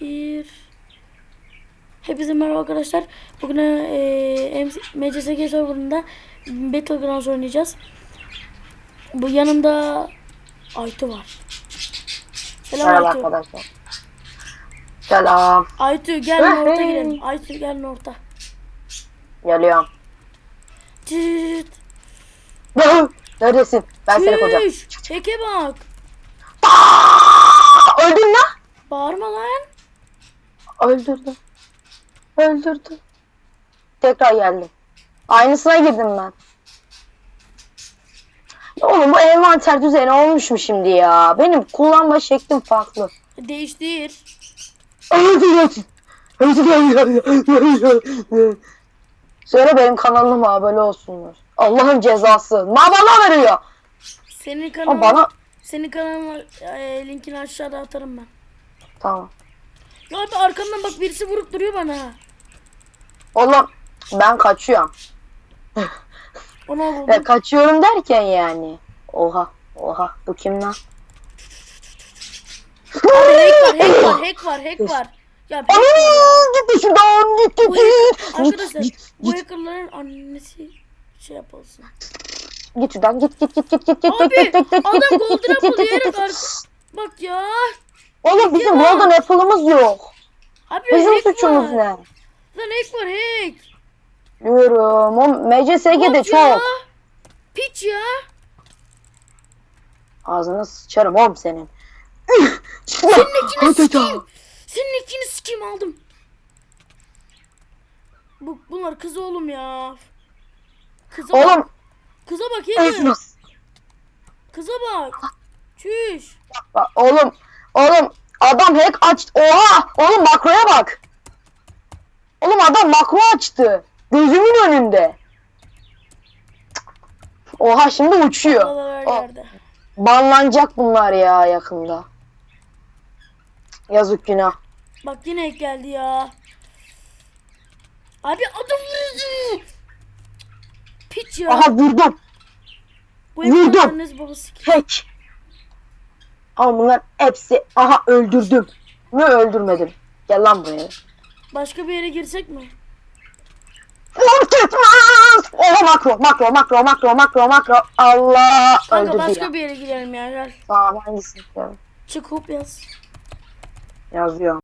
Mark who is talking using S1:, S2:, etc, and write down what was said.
S1: Bir. Hepinize merhaba arkadaşlar. Bugün e, MCSG serverında Battlegrounds oynayacağız. Bu yanımda Aytu var. Selam
S2: Merhaba
S1: Aytu.
S2: arkadaşlar. Selam.
S1: Aytu gel Nort'a girelim. Aytu gel Nort'a.
S2: Geliyorum.
S1: Çıt.
S2: Neredesin? Ben seni koruyacağım.
S1: Çüş. Heke bak.
S2: Öldün lan.
S1: Bağırma lan.
S2: Öldürdü. Öldürdü. Tekrar geldim. Aynısına girdim ben. Ya Oğlum bu envanter düzeni olmuş mu şimdi ya? Benim kullanma şeklim farklı.
S1: Değiştir.
S2: Söyle benim kanalıma abone olsunlar. Allah'ın cezası. Ma bana veriyor.
S1: Senin kanalın,
S2: bana...
S1: senin kanalın e, linkini aşağıda atarım ben.
S2: Tamam.
S1: Abi arkamdan bak birisi vurup duruyor bana.
S2: Oğlum ben kaçıyorum.
S1: Ona
S2: kaçıyorum derken yani. Oha. Oha. Bu kim lan?
S1: Abi hack var, hack var, hack var, hack var. Ya hack var ya.
S2: Ananı git şuradan git git
S1: Bu
S2: git.
S1: hack- arkadaşlar
S2: Git,
S1: bu
S2: git,
S1: hackerların annesi şey yapılsın.
S2: git şuradan git git git git git git
S1: Abi
S2: git git git git
S1: adam
S2: git,
S1: golden
S2: git, git,
S1: apple
S2: git,
S1: diyerek
S2: git.
S1: ar- Bak ya.
S2: Oğlum bizim
S1: Ya.
S2: golden apple'ımız yok.
S1: Abi
S2: Bizim
S1: hack
S2: suçumuz
S1: var.
S2: ne?
S1: Lan hack var hack.
S2: Diyorum. O MCSG'de
S1: ya.
S2: çok.
S1: Piç ya.
S2: Ağzına sıçarım oğlum senin.
S1: Senin sikeyim. Senin ikini sikeyim aldım. Bu, bunlar kız oğlum ya. Kıza bak.
S2: Oğlum.
S1: Kıza bak hacker.
S2: Bak,
S1: Kıza bak. Çüş.
S2: bak, Oğlum. Oğlum. Adam hack açtı. Oha. Oğlum makroya bak. Oğlum adam makro açtı. Gözümün önünde. Oha şimdi uçuyor. O-. Banlanacak bunlar ya yakında. Yazık günah.
S1: Bak yine geldi ya. Abi adam vurdu. Piç ya.
S2: Aha vurdum.
S1: Bu
S2: vurdum.
S1: hackerların annesi babası kim?
S2: Hack. Ama bunlar hepsi. Aha öldürdüm. Ne öldürmedim. Gel lan buraya.
S1: Başka bir yere girsek mi?
S2: Fark etmez. Oha makro makro makro makro makro makro. Allah
S1: Kanka
S2: öldürdü
S1: başka
S2: ya.
S1: bir yere girelim ya. Gel.
S2: Tamam hangisini istiyorum?
S1: Çık hop yaz.
S2: Yazıyorum.